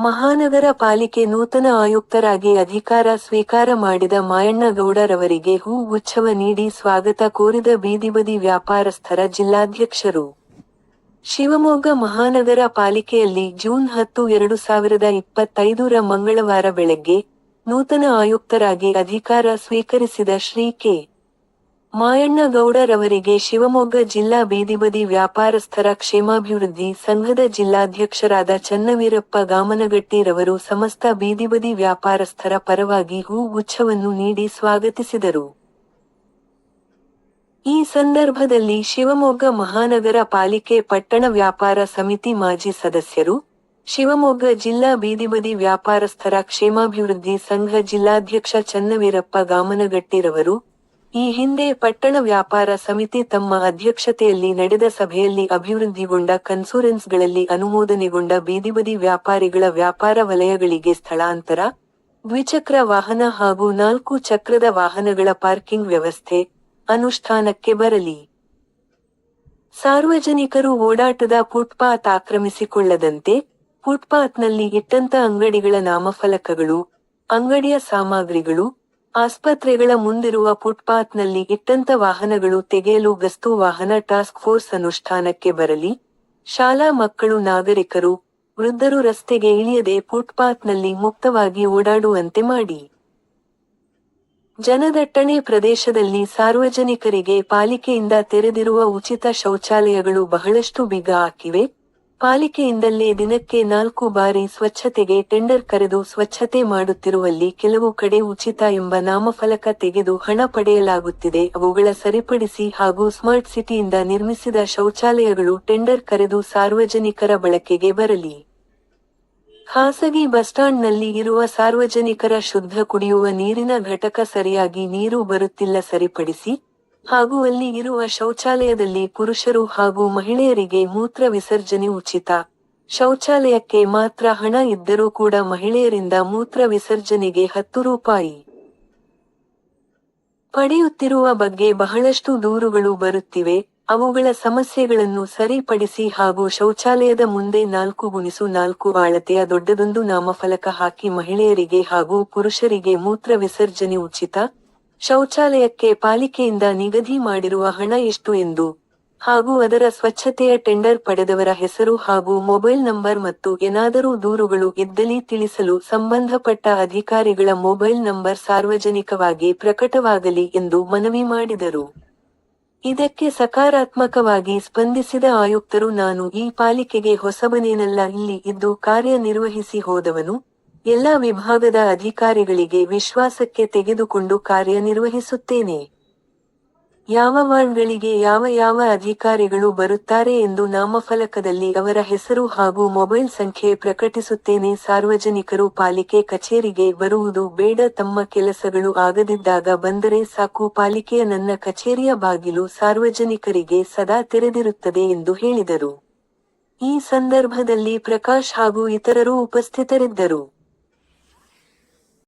ಮಹಾನಗರ ಪಾಲಿಕೆ ನೂತನ ಆಯುಕ್ತರಾಗಿ ಅಧಿಕಾರ ಸ್ವೀಕಾರ ಮಾಡಿದ ಮಾಯಣ್ಣಗೌಡರವರಿಗೆ ಹೂ ಉತ್ಸವ ನೀಡಿ ಸ್ವಾಗತ ಕೋರಿದ ಬೀದಿಬದಿ ವ್ಯಾಪಾರಸ್ಥರ ಜಿಲ್ಲಾಧ್ಯಕ್ಷರು. ಶಿವಮೊಗ್ಗ ಮಹಾನಗರ ಪಾಲಿಕೆಯಲ್ಲಿ ಜೂನ್ ಹತ್ತು ಎರಡು ಸಾವಿರದ ಇಪ್ಪತ್ತೈದರ ಮಂಗಳವಾರ ಬೆಳಗ್ಗೆ ನೂತನ ಆಯುಕ್ತರಾಗಿ ಅಧಿಕಾರ ಸ್ವೀಕರಿಸಿದ ಶ್ರೀ ಕೆ. ಮಾಯಣ್ಣಗೌಡರವರಿಗೆ ಶಿವಮೊಗ್ಗ ಜಿಲ್ಲಾ ಬೀದಿಬದಿ ವ್ಯಾಪಾರಸ್ಥರ ಕ್ಷೇಮಾಭಿವೃದ್ಧಿ ಸಂಘದ ಜಿಲ್ಲಾಧ್ಯಕ್ಷರಾದ ಚನ್ನವೀರಪ್ಪ ಗಾಮನಗಟ್ಟಿರವರು ಸಮಸ್ತ ಬೀದಿಬದಿ ವ್ಯಾಪಾರಸ್ಥರ ಪರವಾಗಿ ಹೂಗುಚ್ಛವನ್ನು ನೀಡಿ ಸ್ವಾಗತಿಸಿದರು. ಈ ಸಂದರ್ಭದಲ್ಲಿ ಶಿವಮೊಗ್ಗ ಮಹಾನಗರ ಪಾಲಿಕೆ ಪಟ್ಟಣ ವ್ಯಾಪಾರ ಸಮಿತಿ ಮಾಜಿ ಸದಸ್ಯರು, ಶಿವಮೊಗ್ಗ ಜಿಲ್ಲಾ ಬೀದಿಬದಿ ವ್ಯಾಪಾರಸ್ಥರ ಕ್ಷೇಮಾಭಿವೃದ್ಧಿ ಸಂಘ ಜಿಲ್ಲಾಧ್ಯಕ್ಷ ಚನ್ನವೀರಪ್ಪ ಗಾಮನಗಟ್ಟಿರವರು ಈ ಹಿಂದೆ ಪಟ್ಟಣ ವ್ಯಾಪಾರ ಸಮಿತಿ ತಮ್ಮ ಅಧ್ಯಕ್ಷತೆಯಲ್ಲಿ ನಡೆದ ಸಭೆಯಲ್ಲಿ ಅಭಿವೃದ್ಧಿಗೊಂಡ ಕನ್ಸೂರೆನ್ಸ್ಗಳಲ್ಲಿ ಅನುಮೋದನೆಗೊಂಡ ಬೀದಿಬದಿ ವ್ಯಾಪಾರಿಗಳ ವ್ಯಾಪಾರ ವಲಯಗಳಿಗೆ ಸ್ಥಳಾಂತರ, ದ್ವಿಚಕ್ರ ವಾಹನ ಹಾಗೂ ನಾಲ್ಕು ಚಕ್ರದ ವಾಹನಗಳ ಪಾರ್ಕಿಂಗ್ ವ್ಯವಸ್ಥೆ ಅನುಷ್ಠಾನಕ್ಕೆ ಬರಲಿ. ಸಾರ್ವಜನಿಕರು ಓಡಾಟದ ಫುಟ್ಪಾತ್ ಆಕ್ರಮಿಸಿಕೊಳ್ಳದಂತೆ ಫುಟ್ಪಾತ್ನಲ್ಲಿ ಇಟ್ಟಂತ ಅಂಗಡಿಗಳ ನಾಮಫಲಕಗಳು, ಅಂಗಡಿಯ ಸಾಮಗ್ರಿಗಳು ಆಸ್ಪತ್ರೆಗಳ ಮುಂದಿರುವ ಫುಟ್ಪಾತ್ನಲ್ಲಿ ಇಟ್ಟಂತ ವಾಹನಗಳು ತೆಗೆಯಲು ಗಸ್ತು ವಾಹನ ಟಾಸ್ಕ್ ಫೋರ್ಸ್ ಅನುಷ್ಠಾನಕ್ಕೆ ಬರಲಿ. ಶಾಲಾ ಮಕ್ಕಳು ನಾಗರಿಕರು, ವೃದ್ಧರು ರಸ್ತೆಗೆ ಇಳಿಯದೆ ಫುಟ್ಪಾತ್ನಲ್ಲಿ ಮುಕ್ತವಾಗಿ ಓಡಾಡುವಂತೆ ಮಾಡಿ. ಜನದಟ್ಟಣೆ ಪ್ರದೇಶದಲ್ಲಿ ಸಾರ್ವಜನಿಕರಿಗೆ ಪಾಲಿಕೆಯಿಂದ ತೆರೆದಿರುವ ಉಚಿತ ಶೌಚಾಲಯಗಳು ಬಹಳಷ್ಟು ಬಿಗ ಹಾಕಿವೆ. ಪಾಲಿಕೆಯಿಂದಲೇ ದಿನಕ್ಕೆ ನಾಲ್ಕು ಬಾರಿ ಸ್ವಚ್ಛತೆಗೆ ಟೆಂಡರ್ ಕರೆದು ಸ್ವಚ್ಛತೆ ಮಾಡುತ್ತಿರುವಲ್ಲಿ ಕೆಲವು ಕಡೆ ಉಚಿತ ಎಂಬ ನಾಮಫಲಕ ತೆಗೆದು ಹಣ ಪಡೆಯಲಾಗುತ್ತಿದೆ. ಅವುಗಳ ಸರಿಪಡಿಸಿ ಹಾಗೂ ಸ್ಮಾರ್ಟ್ ಸಿಟಿಯಿಂದ ನಿರ್ಮಿಸಿದ ಶೌಚಾಲಯಗಳು ಟೆಂಡರ್ ಕರೆದು ಸಾರ್ವಜನಿಕರ ಬಳಕೆಗೆ ಬರಲಿ. ಖಾಸಗಿ ಬಸ್ಸ್ಟ್ಯಾಂಡ್ನಲ್ಲಿ ಇರುವ ಸಾರ್ವಜನಿಕರ ಶುದ್ಧ ಕುಡಿಯುವ ನೀರಿನ ಘಟಕ ಸರಿಯಾಗಿ ನೀರು ಬರುತ್ತಿಲ್ಲ ಸರಿಪಡಿಸಿ ಹಾಗೂ ಅಲ್ಲಿ ಇರುವ ಶೌಚಾಲಯದಲ್ಲಿ ಪುರುಷರು ಹಾಗೂ ಮಹಿಳೆಯರಿಗೆ ಮೂತ್ರ ವಿಸರ್ಜನೆ ಉಚಿತ. ಶೌಚಾಲಯಕ್ಕೆ ಮಾತ್ರ ಹಣ ಇದ್ದರೂ ಕೂಡ ಮಹಿಳೆಯರಿಂದ ಮೂತ್ರ ವಿಸರ್ಜನೆಗೆ ಹತ್ತು ರೂಪಾಯಿ. ಪಡೆಯುತ್ತಿರುವ ಬಗ್ಗೆ ಬಹಳಷ್ಟು ದೂರುಗಳು ಬರುತ್ತಿವೆ. ಅವುಗಳ ಸಮಸ್ಯೆಗಳನ್ನು ಸರಿಪಡಿಸಿ ಹಾಗೂ ಶೌಚಾಲಯದ ಮುಂದೆ ನಾಲ್ಕು ಗುಣಿಸು ನಾಲ್ಕು ಆಳತೆಯ ದೊಡ್ಡದೊಂದು ನಾಮಫಲಕ ಹಾಕಿ ಮಹಿಳೆಯರಿಗೆ ಹಾಗೂ ಪುರುಷರಿಗೆ ಮೂತ್ರ ವಿಸರ್ಜನೆ ಉಚಿತ. ಶೌಚಾಲಯಕ್ಕೆ ಪಾಲಿಕೆಯಿಂದ ನಿಗದಿ ಮಾಡಿರುವ ಹಣ ಎಷ್ಟು ಎಂದು ಹಾಗೂ ಅದರ ಸ್ವಚ್ಛತೆಯ ಟೆಂಡರ್ ಪಡೆದವರ ಹೆಸರು ಹಾಗೂ ಮೊಬೈಲ್ ನಂಬರ್ ಮತ್ತು ಏನಾದರೂ ದೂರುಗಳು ಇದ್ದಲ್ಲಿ ತಿಳಿಸಲು ಸಂಬಂಧಪಟ್ಟ ಅಧಿಕಾರಿಗಳ ಮೊಬೈಲ್ ನಂಬರ್ ಸಾರ್ವಜನಿಕವಾಗಿ ಪ್ರಕಟವಾಗಲಿ ಎಂದು ಮನವಿ ಮಾಡಿದರು. ಇದಕ್ಕೆ ಸಕಾರಾತ್ಮಕವಾಗಿ ಸ್ಪಂದಿಸಿದ ಆಯುಕ್ತರು, ನಾನು ಈ ಪಾಲಿಕೆಗೆ ಹೊಸಬನೇನಲ್ಲ, ಇಲ್ಲಿ ಇದ್ದು ಕಾರ್ಯನಿರ್ವಹಿಸಿ ಹೋದವನು ಎಲ್ಲ ವಿಭಾಗದ ಅಧಿಕಾರಿಗಳಿಗೆ ವಿಶ್ವಾಸಕ್ಕೆ ತೆಗೆದುಕೊಂಡು ಕಾರ್ಯನಿರ್ವಹಿಸುತ್ತೇನೆ. ಯಾವ ವಾರ್ಡ್ಗಳಿಗೆ ಯಾವ ಯಾವ ಅಧಿಕಾರಿಗಳು ಬರುತ್ತಾರೆ ಎಂದು ನಾಮಫಲಕದಲ್ಲಿ ಅವರ ಹೆಸರು ಹಾಗೂ ಮೊಬೈಲ್ ಸಂಖ್ಯೆ ಪ್ರಕಟಿಸುತ್ತೇನೆ. ಸಾರ್ವಜನಿಕರು ಪಾಲಿಕೆ ಕಚೇರಿಗೆ ಬರುವುದು ಬೇಡ. ತಮ್ಮ ಕೆಲಸಗಳು ಆಗದಿದ್ದಾಗ ಬಂದರೆ ಸಾಕು. ಪಾಲಿಕೆಯ ನನ್ನ ಕಚೇರಿಯ ಬಾಗಿಲು ಸಾರ್ವಜನಿಕರಿಗೆ ಸದಾ ತೆರೆದಿರುತ್ತದೆ ಎಂದು ಹೇಳಿದರು. ಈ ಸಂದರ್ಭದಲ್ಲಿ ಪ್ರಕಾಶ್ ಹಾಗೂ ಇತರರು ಉಪಸ್ಥಿತರಿದ್ದರು.